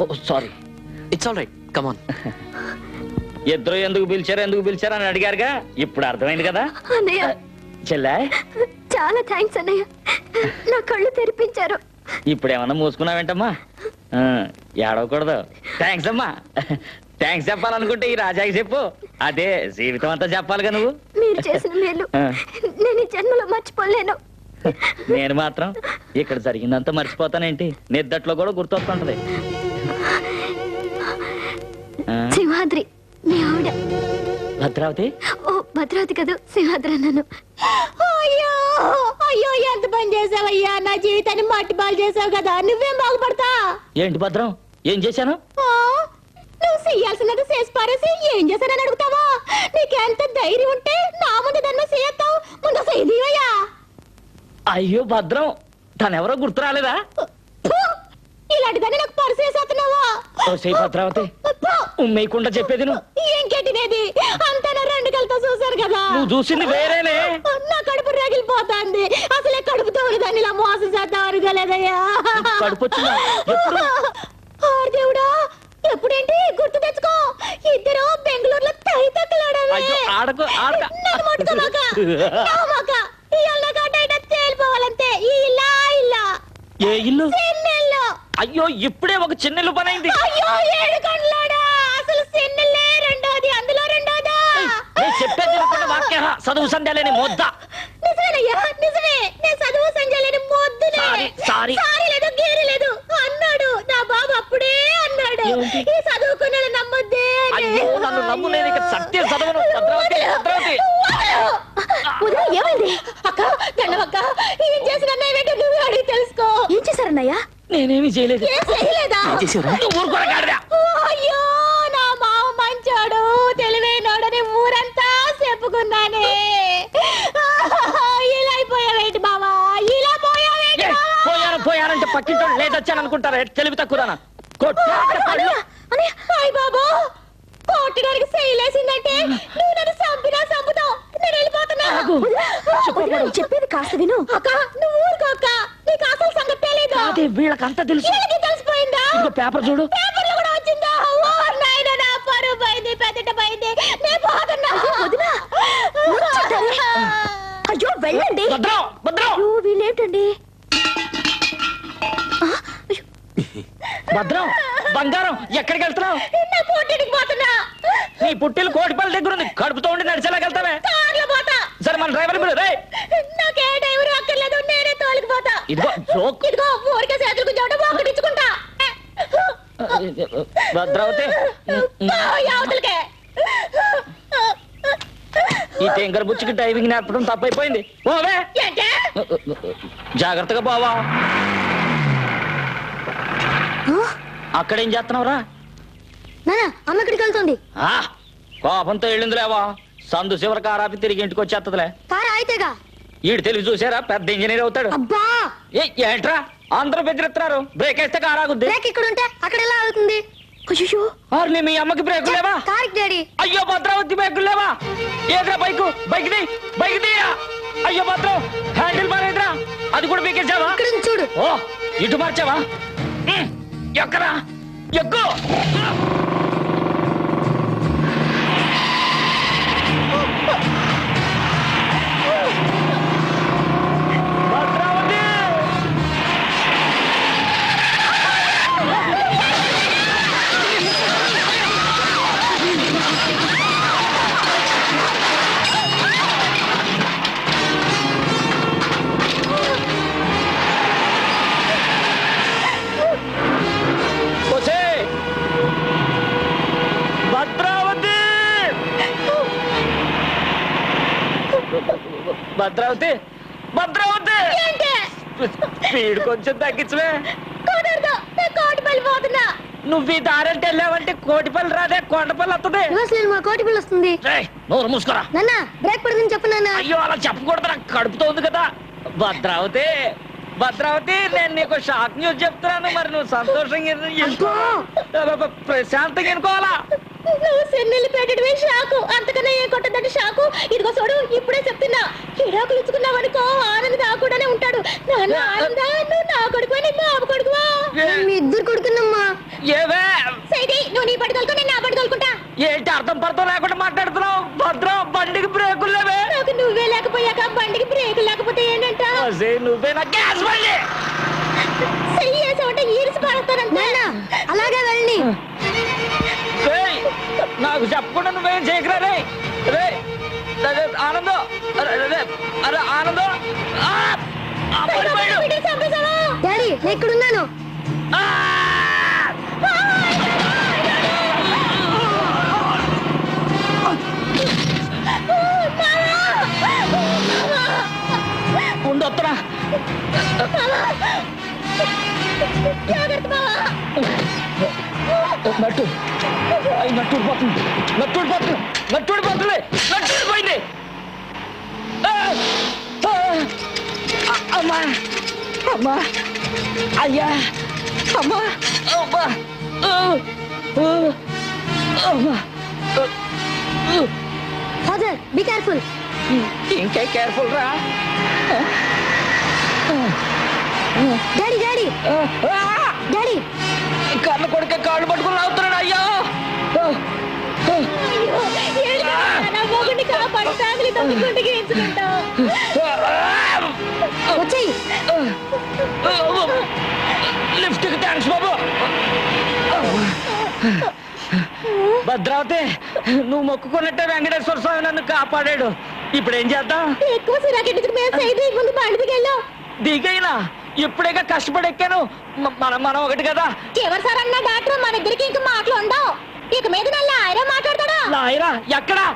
Oh sorry it's all right come on ఇద్దరు ఎందుకు పిలిచారు ఎందుకు పిలిచారు అని అడిగారుగా? ఇప్పుడు అర్థమైంది కదా? అన్నయ్య. చెల్లె. చాలా థ్యాంక్స్ అన్నయ్య. నా కళ్ళు తెరిపించారు. ఇప్పుడు ఏమన్నా మూసుకున్నావేంటమ్మా? ఆ, ఏడవకూడదు. థ్యాంక్స్ అమ్మా. థ్యాంక్స్ చెప్పాలనుకుంటే ఈ రాజాకి చెప్పు. అదే జీవితం అంతా చెప్పాలిగా నువ్వు. మీరు చేసిన మేలు. నేను ఈ జన్మలో మర్చిపోలేను. నేను మాత్రం ఇక్కడ జరిగిందంతా మర్చిపోతానేంటి? నిద్దట్లో కూడా గుర్తొస్తుంటది. సింహాద్రి మీ ఆవిడ. భద్రావతి? ఓ భద్రావతి కదా సింహాద్రి అన్నాను. అయ్యో అయ్యో ఎంత పని చేసావయ్యా? నా జీవితాన్ని మట్టి బాలు చేసావు కదా నువ్వేం బాగుపడతా? ఏంటి భద్రం? ఏం చేశాను? నువ్వు చెయ్యాల్సినది చేసి పారేసి ఏం చేశానని అడుగుతావా? నీకెంత ధైర్యం ఉంటే నా ముందు దాన్ని చేయొస్తావు ముందు అయ్యో భద్రం. తనెవరో గుర్తు రాలేదా? ఇలాంటి దాన్ని నాకు పరిచయం చేసేస్తున్నావా ఓ సై భద్రావతి ఉమ్మేయకుండా చెప్పేది నువ్వు. ఇంకెట్టినేది అంతా నా రెండు కలతో చూశారు కదా. నువ్వు చూసింది వేరేనే. నా కడుపు రగిలిపోతాంది. అసలే కడుపుతో దాన్ని ఇలా మోసం చేద్దాం అనుకోలేదయ్యా. కడుపు వచ్చిందా? ఎప్పుడు? ఆ దేవుడా ఎప్పుడేంటి? గుర్తు తెచ్చుకో. ఇద్దరు బెంగళూరులో తై తక్కలాడాలి అయ్యో ఆడకు ముట్టుకోమాక. తేలిపోవాలంతే. ఈ ఇల్లా ఇలా ఏ ఇల్లు? అయ్యో ఇప్పుడే ఒక చిన్న ఇల్లు పని అయింది అయ్యో ఏడు కండ్లాడా అసలు చెన్నెల్లే రెండోది అందులో రెండోదా? నేను చెప్పేది వినకుండా వాక్య చదువు సంధ్యాలేని మొద్ద. నిజమేనయ్యా నిజమే. నేను చదువు సంజయ్ మొద్దునే. Sorry, sorry. లేదు గేరి లేదు. అన్నాడు. నా బాబు అప్పుడే అన్నాడు. ఏంటి? ఈ చదువుకున్న నమ్మొద్దే అని. అయ్యో నన్ను నమ్ము నేను ఇక సత్యం చదవను. భద్రావతి భద్రావతి. ఉదయం ఏమైంది? అక్క దండవక్క ఏం చేసిన అన్నయ్య నువ్వు అడిగి తెలుసుకో. ఏం చేశారన్నయ్య? నేనేమి చేయలేదు. ఏం చేయలేదా? చేసావురా నువ్వు ఊరుకోరా గాడిద. అయ్యో నా మంచోడు. తెలివైనోడని ఊరంతా చెప్పుకున్నానే. ఇలా అయిపోయావేంటి బావా ఇలా పోయావేంటి ఏ, బావా? పోయాను పోయానంటే పక్కింటో లేదొచ్చాను అనుకుంటారా తెలివి బాబు! కొట్టడానికి చేయలేసిందంటే నువ్వు నన్ను చంపినా చంపుతావు. నేను వెళ్ళిపోతున్నా. వదినా, చెప్పేది కాస్త విను. అక్క. నువ్వు ఊరుకో అక్క. నీకు అసలు సంగతి అదే వీళ్ళకంతా తెలుసు. వీళ్ళకి తెలిసిపోయిందా? ఇదిగో పేపర్ చూడు. అయ్యో వెళ్ళండి. వీళ్ళేంటండి? భద్రం బంగారం ఎక్కడికి వెళ్తున్నావు? నా పోటీకి పోతున్నా. నీ పుట్టిలు కోటిపల్లి దగ్గర ఉంది. కడుపుతో ఉండి నడిచేలాగా వెళ్తావే. కార్లో పోతా. సరే మన డ్రైవర్ రే నాకే డ్రైవర్ అక్కర్లేదు నేనే తోలికి పోతా ఇదిగో జోక్. ఇదిగో ఊరికే చేతులు భద్రావతి ఈ టెంకర్ బుచ్చికి డ్రైవింగ్ నేర్పడం తప్పైపోయింది. ఓవే జాగ్రత్తగా బావా అక్కడేం చేస్తున్నావురా? నానా అమ్మ ఎక్కడికి వెళ్తుంది. ఆ, కోపంతో వెళ్ళిందిలేవా. సందు చివరి కారాపి తిరిగి ఇంటికి వచ్చేస్తుందిలే కారు అయితేగా ఈడు తెలివి చూసారా? పెద్ద ఇంజనీర్ అవుతాడు. అబ్బా! ఏ ఏంట్రా? అందరూ బెదిరిస్తున్నారు బ్రేక్ వేస్తే కారు ఆగుద్ది. బ్రేక్ ఇక్కడ ఉంటే అక్కడ ఎలా అవుతుంది అయ్యో ఆర్ని మీ అమ్మకి బ్రేక్ లేవా? Car daddy! అయ్యో భద్రావతి బ్రేక్ లేవా? ఏద్రా బైకు? బైక్ ది బైక్ దియా? అయ్యో భద్రం! హ్యాండిల్ బాగాలేదురా అది కూడా బీకేసావా ఇక్కడ ఉంది చూడు. ఓ ఇటు మార్చావా? ఎక్కరా? ఎక్కు! స్పీడ్ కొంచెం తగ్గించవే. కోటిపల్లి నువ్వు ఈ దారంటే వెళ్ళావంటే కోటిపల్లి రాదే కొండపల్లి వస్తుంది లేని మా కోటి బిల్ వస్తుంది. నోరు మూసుకోరా. నాన్న బ్రేక్ పడుతుంది చెప్పు నాన్న. అయ్యో అలా చెప్పకూడదు నాకు కడుపుతో ఉంది కదా. భద్రావతి భద్రావతి నేను నీకు షాక్ న్యూస్ చెప్తున్నాను మరి నువ్వు సంతోషంగా ప్రశాంతంగా ఎనుకోవాలా నువ్వు సెన్నెల్లి పెట్టడమే షాకు. అంతకన్నా ఏ కొట్టదంటే షాకు? ఇదిగో చూడు ఇప్పుడే చెప్తున్నా. హిరాకులు ఇచ్చుకున్నావనుకో ఆనంద్ నా కూడానే ఉంటాడు. నాన్న ఆనంద నువ్వు నా కొడుకు నీ బాబు కొడుకువా? మీ ఇద్దరు కొడుకున్నమ్మా. ఏవే? సైది నువ్వు నీ పడి తోలుకో నేను నా పడి తోలుకుంటా. ఏంటి అర్థం పడతాం లేకుండా మాట్లాడుతున్నావు? భద్రం బండికి బ్రేకులు లేవే. నాకు నువ్వే లేకపోయాక బండికి బ్రేక్ లేకపోతే ఏంటంట? నువ్వే నా గ్యాస్ బండి. చెయ్యి వేసావంటే ఈరిసి పడతానంట అలాగే వెళ్ళి నాకు చెప్పకుండా నువ్వేం చేయకరా రే రే ఆనందం అరే, ఆనందం. డాడీ ఊడిపోయింది ఆ! ఆ! అ- అమ్మా. అమ్మా. అయ్యా. అమ్మా. అమ్మా! అమ్మా! ఫాదర్ బి కేర్ఫుల్ ఇంకే కేర్ఫుల్ రా. Daddy daddy! డాడీ కన్న కొడుకే కాళ్ళు పట్టుకుని లాగుతున్నాడు. అయ్యా! వచ్చేయి. లిఫ్ట్కి థ్యాంక్స్ బాబు. భద్రావతి నువ్వు మొక్కుకున్నట్టే వెంకటేశ్వర స్వామి నన్ను కాపాడాడు. ఇప్పుడు ఏం చేద్దాం? ఎక్కువ దిగైనా? ఇప్పుడేగా కష్టపడి ఎక్కాను మనం మనం ఒకటి కదా. చివరి సార్ అన్న డాక్టర్ మన ఇద్దరికి ఇంక లాయరా ఎక్కడా!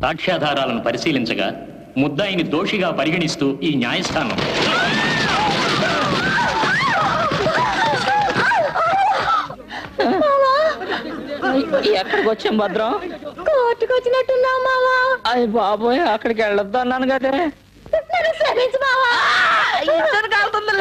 సాక్ష్యాధారాలను పరిశీలించగా ముద్దాయిని దోషిగా పరిగణిస్తూ ఈ న్యాయస్థానం. ఎక్కడికి వచ్చాం భద్రం? కోర్టుకు వచ్చినట్టున్నావు మావా? అయ్య బాబోయ్ అక్కడికి వెళ్ళొద్దు అన్నాను కదే. ఇద్దరు కాలుతుంది